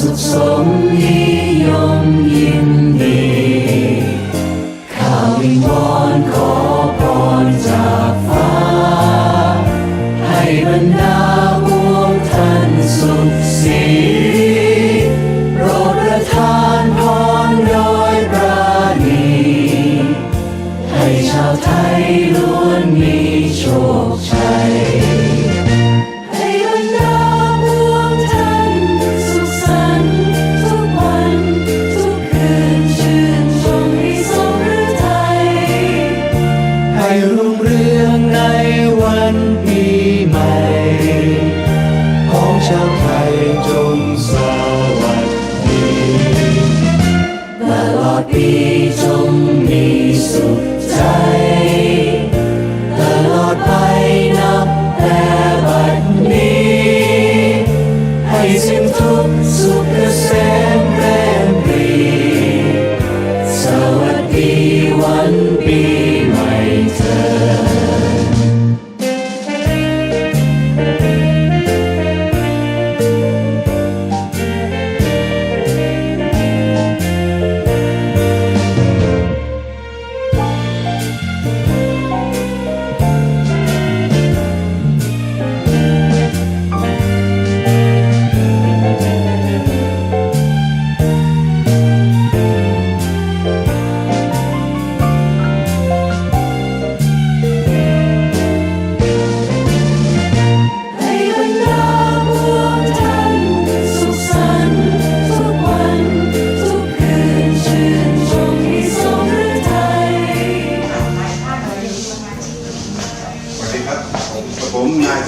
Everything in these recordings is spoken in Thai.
สุขสมนิยมยิ้ม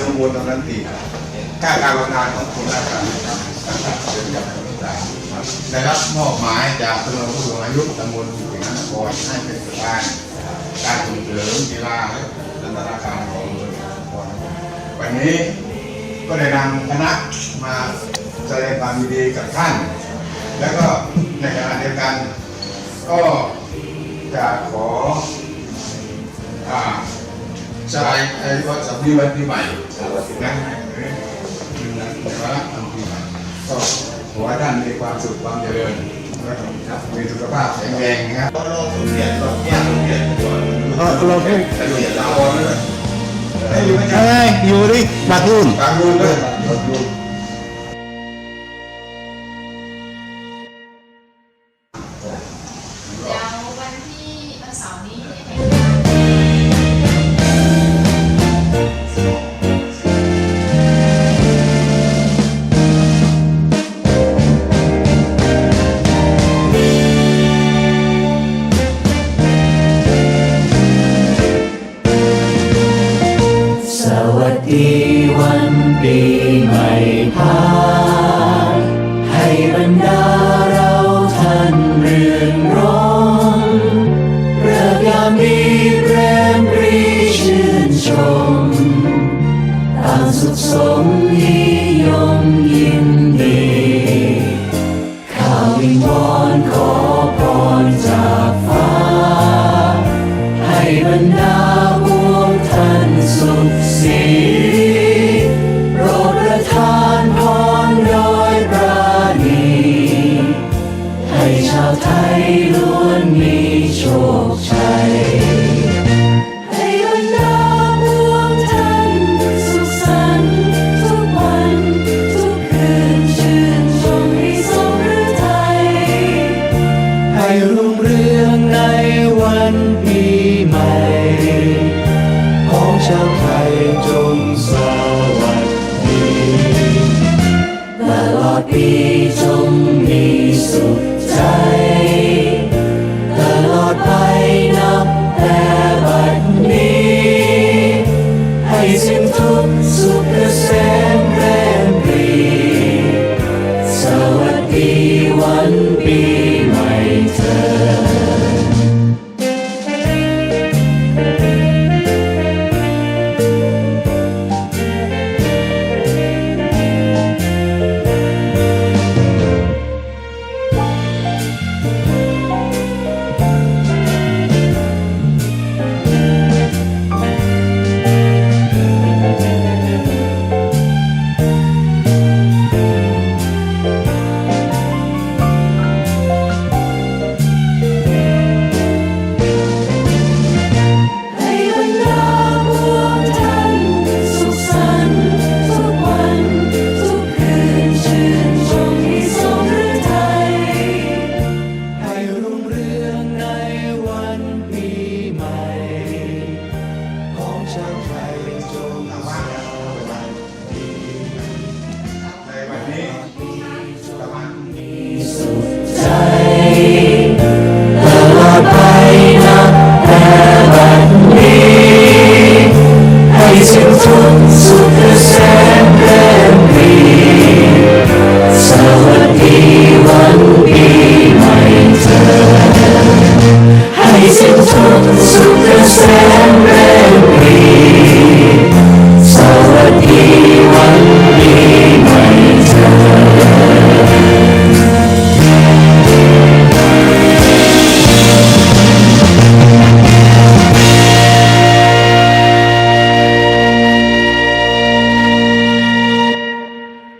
สมบูรณ์ตำนันตีข้าการบำนาญของกรมราชการเชิญครับได้รับมอบหมายจากสำนักผู้สูงอายุตำบลขุนนครให้เป็นประธานการส่งเสริมกีฬาและพันาการของเมืองครวันนี้ก็ได้นำคณะมาแสดงความดีกับท่าน แล้วก็ในขณะเดียวกันก็จะขอ สบายไอ้ว่าสัปดาห์วันปีใหม่นะเออแต่ว่าทำปีใหม่ก็ขอให้ท่านมีความสุขความเจริญแล้วก็มีสุขภาพแข็งแรงนะครับเราต้องเปลี่ยนเราแยกเปลี่ยนก่อนเราเพิ่งเปลี่ยนเราเอาเลยให้อยู่ไหมครัเอ้ยอยู่ดิบักรุ่นบางรูนเลยบางรูน สุขสมนิยมยินดี ชาวไทยจงสวัสดีตลอดปีจงมีสุข